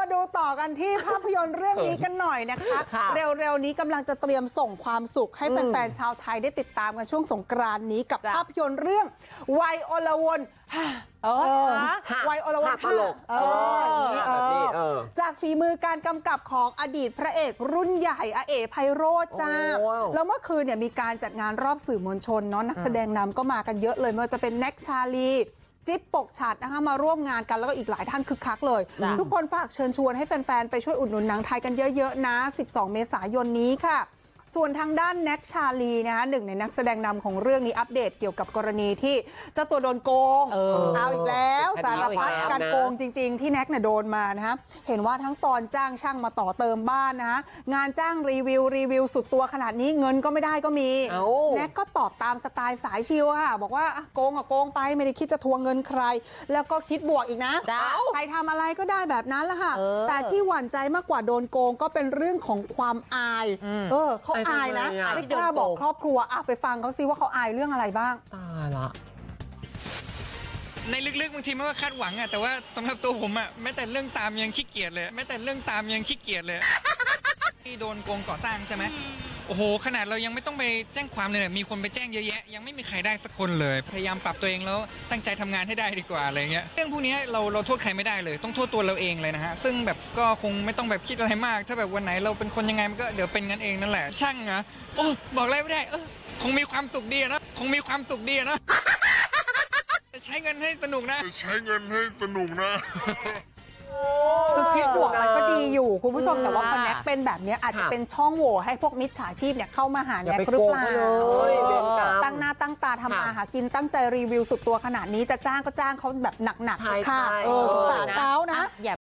มาดูต่อกันที่ภาพยนตร์เรื่องนี้กันหน่อยนะคะค่ะเร็วๆนี้กำลังจะเตรียมส่งความสุขให้แฟนๆชาวไทยได้ติดตามกันช่วงสงกรานต์นี้กับจ้ะภาพยนตร์เรื่องวัยอลวนเออฮะวัยอลวนภาพตลกเอออย่างนี้เออแบบนี้เออจากฝีมือการกำกับของอดีตพระเอกรุ่นใหญ่อาเอ๋ไพโรจน์จ้าโอ้แล้วเมื่อคืนเนี่ยมีการจัดงานรอบสื่อมวลชนเนาะนักแสดงนำก็มากันเยอะเลยไม่ว่าจะเป็นแน็กชาลี จิ๊บปกฉัดนะคะมาร่วมงานกันแล้วก็อีกหลายท่านคึกคักเลยจ้ะทุกคนฝากเชิญชวนให้แฟน ๆ ไปช่วยอุดหนุนหนังไทยกันเยอะ ๆ นะ 12 เมษายนนี้ค่ะ ส่วนทางด้านแน็กชาลีนะคะหนึ่งในนักแสดงนำของเรื่องนี้อัปเดตเกี่ยวกับกรณีที่เจ้าตัวโดนโกงเออเอาอีกแล้วคดีสารพัดเอาอีกแล้วการนะโกงจริง ๆ ที่แน็กเนี่ยโดนมานะคะเห็นว่าทั้งตอนจ้างช่างมาต่อเติมบ้านนะคะงานจ้างรีวิวรีวิวสุดตัวขนาดนี้เงินก็ไม่ได้ก็มี เอ้า แน็กก็ตอบตามสไตล์สายชิลค่ะ บอกว่าอะโกงอะโกงไปไม่ได้คิดจะทวงเงินใคร แล้วก็คิดบวกอีกนะจ้ะใครทำอะไรก็ได้แบบนั้นแหละค่ะ เออแต่ที่หวั่นใจมากกว่าโดนโกงก็เป็นเรื่องของความอาย เออเขาอายอายนะทำไมอะไม่กล้าบอกครอบครัวอะไปฟังเขาซิว่าเขาอายเรื่องอะไรบ้างตายละในลึกๆบางทีมันก็คาดหวังอะแต่ว่าสำหรับตัวผมอะแม้แต่เรื่องตามยังขี้เกียจเลยแม้แต่เรื่องตามยังขี้เกียจเลยที่โดนโกงก่อสร้างใช่ไหม โอ้โห ขนาดเรายังไม่ต้องไปแจ้งความเลยเนี่ยมีคนไปแจ้งเยอะแยะ ยังไม่มีใครได้สักคนเลย พยายามปรับตัวเองแล้วตั้งใจทำงานให้ได้ดีกว่าอะไรเงี้ย เรื่องพวกเนี้ยเราเราโทษใครไม่ได้เลย ต้องโทษตัวเราเองเลยนะฮะ ซึ่งแบบก็คงไม่ต้องแบบคิดอะไรมาก ถ้าแบบวันไหนเราเป็นคนยังไงมันก็เดี๋ยวเป็นงั้นเองนั่นแหละ ช่างอะโอ้ บอกอะไรไม่ได้ เออ คงมีความสุขดีอะนะ คงมีความสุขดีอะนะ ใช้เงินให้สนุกนะ ใช้เงินให้สนุกนะคือ คุณผู้ชมอืมแต่ว่าพอแน็กเป็นแบบเนี้ยอาจจะค่ะเป็นช่องโหว่ให้พวกมิจฉาชีพเนี่ยเข้ามาหาอย่าแน็กไปหรือเปล่าโกงเขาเลยเวรกรรมตั้งหน้าตั้งตาทำค่ะมาหากินตั้งใจรีวิวสุดตัวขนาดนี้จะจ้างก็จ้างเขาแบบหนักใช่ๆค่ะใช่เออสงสารนะเขานะอย่า